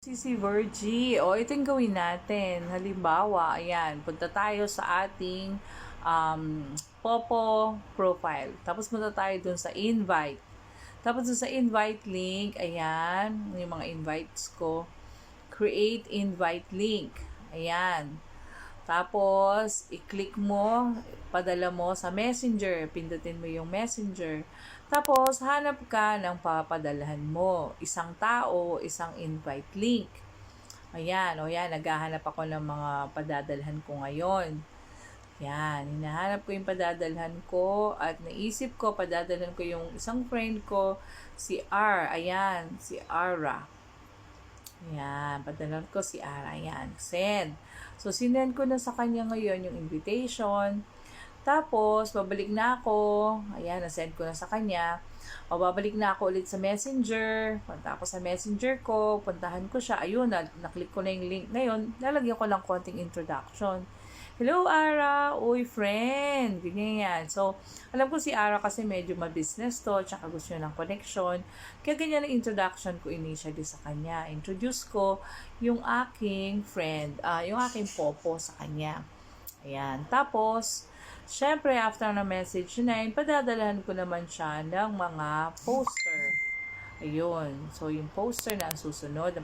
Si si Virgie. O, ito yung gawin natin. Halimbawa, ayan, punta tayo sa ating um, Popo profile. Tapos punta tayo dun sa invite. Tapos dun sa invite link, ayan, yung mga invites ko. Create invite link. Ayan. Tapos, i-click mo, padala mo sa messenger. Pindutin mo yung messenger. Tapos, hanap ka ng papadalahan mo. Isang tao, isang invite link. Ayan, o yan, naghahanap ako ng mga padadalhan ko ngayon. Yan, hinahanap ko yung padadalhan ko at naisip ko, padadalhan ko yung isang friend ko, si R. Ayan, si Ara. Ayan, padalhan ko si Ara. Ayan, send. So, sinend ko na sa kanya ngayon yung invitation. Tapos, babalik na ako. Ayan, nasend ko na sa kanya. O, babalik na ako ulit sa messenger. Punta ako sa messenger ko. Puntahan ko siya. Ayun, na, naklik ko na yung link na yun. Lalagyan ko lang konting introduction. Hello, Ara. Uy, friend. Ganyan yan. So, alam ko si Ara kasi medyo ma-business to. Tsaka gusto niya ng connection. Kaya ganyan ang introduction ko initially sa kanya. Introduce ko yung aking friend. ah yung aking popo sa kanya. Ayan. Tapos, syempre, after na message na yun, padadalahan ko naman siya ng mga poster. Ayun. So, yung poster na ang susunod.